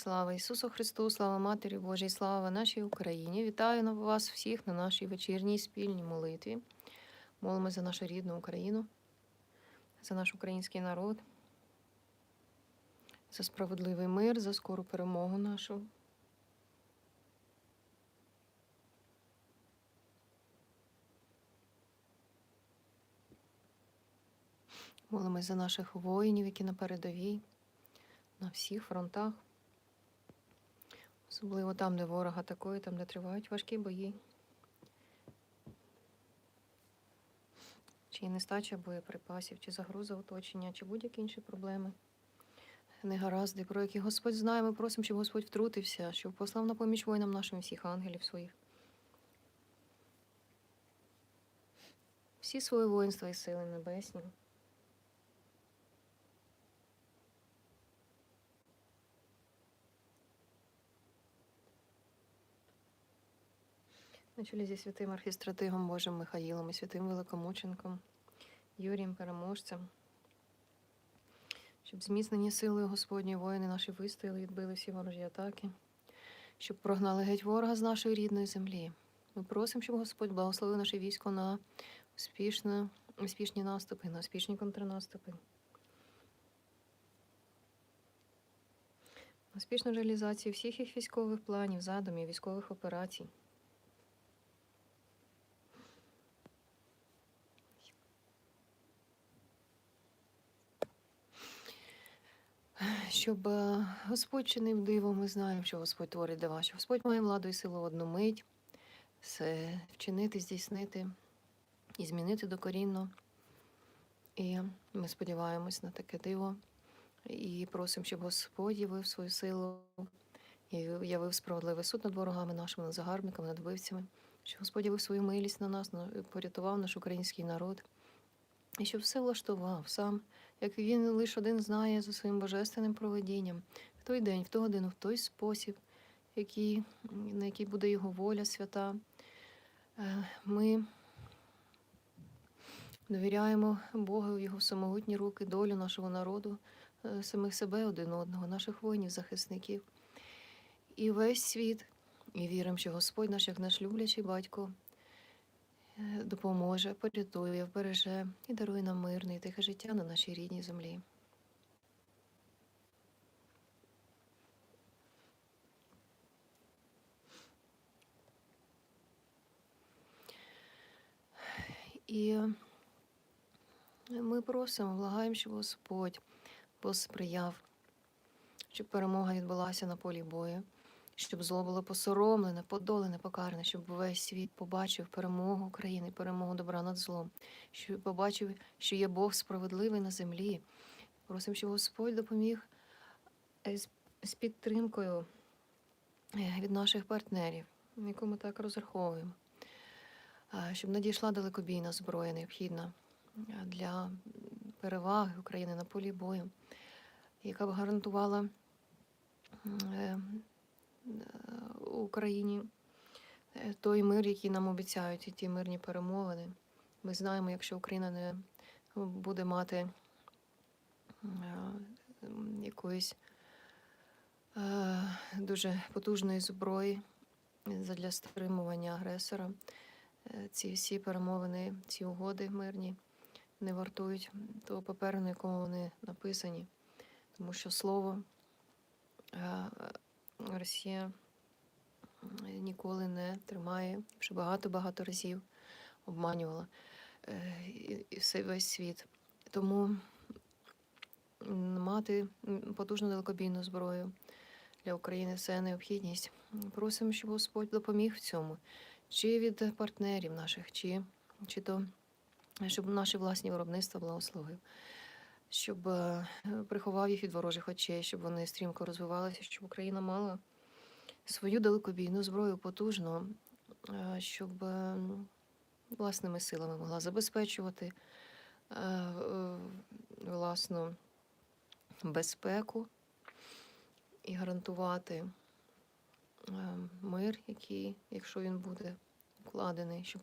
Слава Ісусу Христу, слава Матері Божій, слава нашій Україні. Вітаю вас всіх на нашій вечірній спільній молитві. Молимо за нашу рідну Україну, за наш український народ, за справедливий мир, за скору перемогу нашу. Молимось за наших воїнів, які на передовій, на всіх фронтах. Особливо там, де ворог атакує, там, де тривають важкі бої. Чи нестача боєприпасів, чи загроза оточення, чи будь-які інші проблеми. Негаразди, про які Господь знає, ми просимо, щоб Господь втрутився, щоб послав на поміч воїнам нашим всіх ангелів своїх. Всі свої воїнства і сили небесні. На чолі зі святим архістратигом Божим Михаїлом і святим великомученком, Юрієм Переможцем, щоб зміцнені силою Господні воїни наші вистояли, відбили всі ворожі атаки, щоб прогнали геть ворога з нашої рідної землі. Ми просимо, щоб Господь благословив наше військо на успішне, успішні наступи, на успішні контрнаступи. на Успішну реалізацію всіх їх військових планів, задумів, військових операцій. Щоб е, Господь чинив диво, ми знаємо, що Господь творить дива, що Господь має владу і силу одну мить, все вчинити, здійснити і змінити докорінно. І ми сподіваємось на таке диво. І просимо, щоб Господь явив свою силу, і явив справедливий суд над ворогами нашими, над загарбниками, над вбивцями, щоб Господь явив свою милість на нас, на- порятував наш український народ, і щоб все влаштував сам, як він лише один знає за своїм божественним проведінням, в той день, в ту годину, в той спосіб, який, на який буде його воля свята. Е, Ми довіряємо Богу в його всемогутні руки, долю нашого народу, е, самих себе один одного, наших воїнів, захисників і весь світ. І віримо, що Господь наш, як наш люблячий батько, допоможе, порятує, вбереже і дарує нам мирне і тихе життя на нашій рідній землі. І ми просимо, благаємо, щоб Господь посприяв, щоб перемога відбулася на полі бою, щоб зло було посоромлене, подолене, покаране, щоб весь світ побачив перемогу України, перемогу добра над злом, щоб побачив, що є Бог справедливий на землі. Просимо, щоб Господь допоміг е, з- підтримкою е, від наших партнерів, на яку ми так розраховуємо, щоб надійшла далекобійна зброя необхідна для переваги України на полі бою, яка б гарантувала е, Україні е, той мир, який нам обіцяють, і ті мирні перемовини. Ми знаємо, якщо Україна не буде мати е, якоїсь е, дуже потужної зброї для стримування агресора, ці всі перемовини, ці угоди мирні не вартують того паперу, на якому вони написані. Тому що слово Росія ніколи не тримає, вже багато-багато разів обманювала е, і- весь світ. Тому мати потужну далекобійну зброю для України це необхідність. Просимо, щоб Господь допоміг в цьому, чи від партнерів наших, чи, чи то щоб наші власні виробництва благословив, щоб е, приховав їх від ворожих очей, щоб вони стрімко розвивалися, щоб Україна мала свою далекобійну зброю потужну, е, щоб власними силами могла забезпечувати е, власну безпеку і гарантувати мир, який, якщо він буде вкладений, щоб